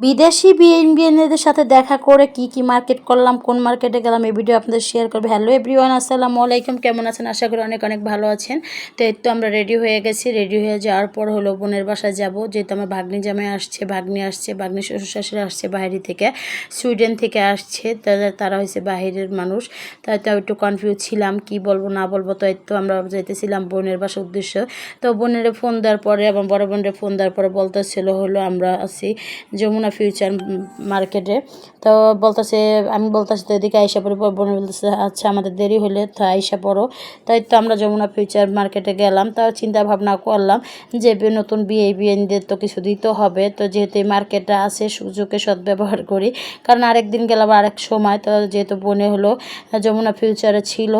বিদেশি বিএনবিএনদের সাথে দেখা করে কি কি মার্কেট করলাম, কোন মার্কেটে গেলাম, এই ভিডিও আপনাদের শেয়ার করব। হ্যালো এভরিওয়ান আসসালামু আলাইকুম, কেমন আছেন? আশা করি অনেক অনেক ভালো আছেন। তো এই তো আমরা রেডি হয়ে গেছি। রেডি হয়ে যাওয়ার পর হলো বোনের বাসায় যাব। যেহেতু আমার ভাগ্নি জামাই আসছে, ভাগ্নি আসছে, ভাগ্নি শ্বশুর শাশুড়ি আসছে বাইরে থেকে সুইডেন থেকে আসছে। তারা- তারা হয়েছে বাহিরের মানুষ। তাই তো একটু কনফিউজ ছিলাম, কি বলব, না বলব। তো তো আমরা যাইতেছিলাম বোনের বাসার উদ্দেশ্য। তো বোনের ফোন দেওয়ার পরে এবং বড় বোনের ফোন দেওয়ার পরে বলতেছিল হলো, আমরা আছি যমুনা ফিউচার মার্কেটে তো বলতেছে, আমি বলতেছি তো এদিকে আইসা পড়ে বোন বলতেছে আচ্ছা আমাদের দেরি হলে তো আইসা পড়ো। তাই তো আমরা যমুনা ফিউচার মার্কেটে গেলাম। তাও চিন্তা ভাবনা করলাম যে নতুন বিয়ে বিএনদের তো কিছু দিতে হবে। তো যেহেতু এই মার্কেটটা আছে, সুযোগে সদ্ব্যবহার করি। কারণ আরেকদিন গেলাম আরেক সময়। তো যেহেতু বোনে হলো, যমুনা ফিউচারে ছিল,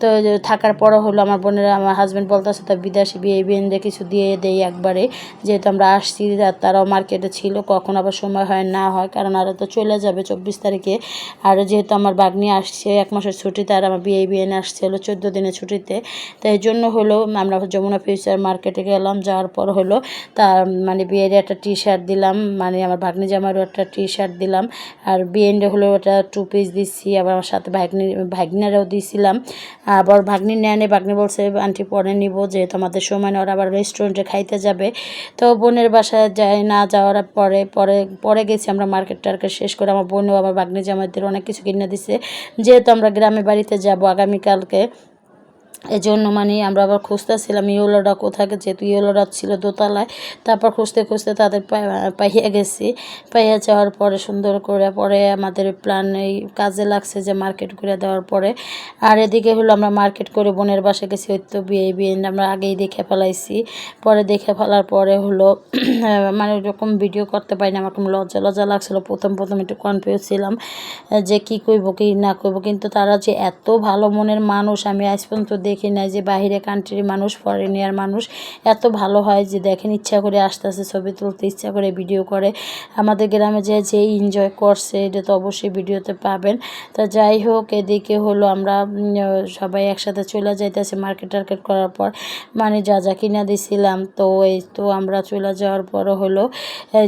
তো থাকার পরও হলো আমার বোনের, আমার হাজব্যান্ড বলতেছে, তো বিদেশি বিয়ে বিএনদের কিছু দিয়ে দেই একবারে। যেহেতু আমরা আসছি তারাও মার্কেটে ছিল, কখন আবার সময় হয় না হয়, কারণ আরও তো চলে যাবে চব্বিশ তারিখে। আর যেহেতু আমার বাগনি আসছে, এক মাসের ছুটিতে আর আমার বিয়ে বিএন আসছে, হলো চোদ্দ দিনের ছুটিতে। তো এই জন্য হলো আমরা যমুনা ফিউচার মার্কেটে গেলাম, যাওয়ার পর হলো তার মানে বিয়ের একটা টি শার্ট দিলাম মানে আমার ভাগ্নি জামারও একটা টি শার্ট দিলাম। আর বিএনডে হলো ওটা টু পিস দিচ্ছি আবার আমার সাথে ভাগ্নি, ভাগ্নারাও দিয়েছিলাম আবার ভাগ্নি নেয় ভাগ্নি বলছে, আন্টি পরে নিব, যেহেতু আমাদের সময় ওরা আবার রেস্টুরেন্টে খাইতে যাবে। তো বোনের বাসায় যায় না, যাওয়ার পরে পরে পরে গেছি আমরা মার্কেট টার্কেট শেষ করে আমার বোনও আমার বাগনি জামাইদের অনেক কিছু কিনে দিছে। যেহেতু আমরা গ্রামে বাড়িতে যাব, আগামীকালকে এজন্য মানে আমরা আবার খুঁজতেছিলাম ইয়েলোটা কোথায় যেহেতু ইয়েলোটা ছিল দোতলায়, তারপর খুঁজতে খুঁজতে তাদের পাই- পাইয়া গেছি। পাইয়া যাওয়ার পরে সুন্দর করে, পরে আমাদের প্ল্যান এই কাজে লাগছে যে মার্কেট করে দেওয়ার পরে। আর এদিকে হলো আমরা মার্কেট করে বোনের বাসা গেছি, ওই তো বিয়ে বিয়ে আমরা আগেই দেখে ফেলাইছি। পরে দেখে ফেলার পরে হলো মানে ওরকম ভিডিও করতে পারি না আমার কোনো লজ্জা লজ্জা লাগছিল। প্রথম প্রথম একটু কনফিউজ ছিলাম, যে কি করব কি না করব কিন্তু তারা যে এত ভালো মনের মানুষ, আমি আজ পর্যন্ত দেখি নাই যে বাইরে কান্ট্রির মানুষ ফরেনিয়ার মানুষ এত ভালো হয় যে দেখেন ইচ্ছা করে আসতে আসতে ছবি তুলতে ইচ্ছা করে ভিডিও করে। আমাদের গ্রামে যে যে এনজয় করছে, এটা তো অবশ্যই ভিডিওতে পাবেন। তা যাই হোক, এদিকে হলো আমরা সবাই একসাথে চলে যাইতেছি মার্কেট টার্কেট করার পর। মানে যা যা কিনা দিছিলাম, তো এই তো আমরা চলে যাওয়ার পরও হলো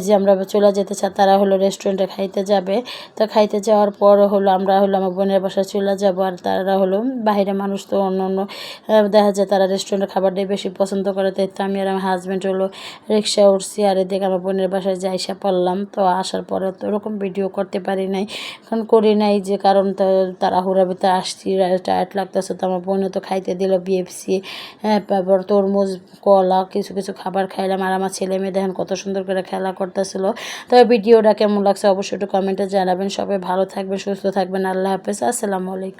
যে আমরা চলে যেতে চাই তারা হলো রেস্টুরেন্টে খাইতে যাবে। তো খাইতে যাওয়ার পর হলো আমরা হলো আমার বোনের বাসায় চলে যাব, আর তারা হলো বাইরে মানুষ তো অন্য অন্য দেখা যায় তারা রেস্টুরেন্টের খাবারটাই বেশি পছন্দ করে। তাই তো আমি আর আমার হাজব্যান্ড হলো রিক্সা উঠছি আর এদিকে আমার বোনের বাসায় যাই সে পড়লাম। তো আসার পরে তো ওরকম ভিডিও করতে পারি নাই। এখন করি নাই যে কারণ তারা হুড়া ভিতরে আসছি টায়ার্ড লাগতেছে। তো আমার বোনও তো খাইতে দিল বিএফসি হ্যাঁ তারপর তরমুজ, কলা, কিছু কিছু খাবার খাইলাম। আর আমার ছেলে মেয়ে দেখেন কত সুন্দর করে খেলা করতেছিল। তবে ভিডিওটা কেমন লাগছে অবশ্যই একটু কমেন্টে জানাবেন। সবাই ভালো থাকবেন, সুস্থ থাকবেন। আল্লাহ হাফেজ। আসসালামু আলাইকুম।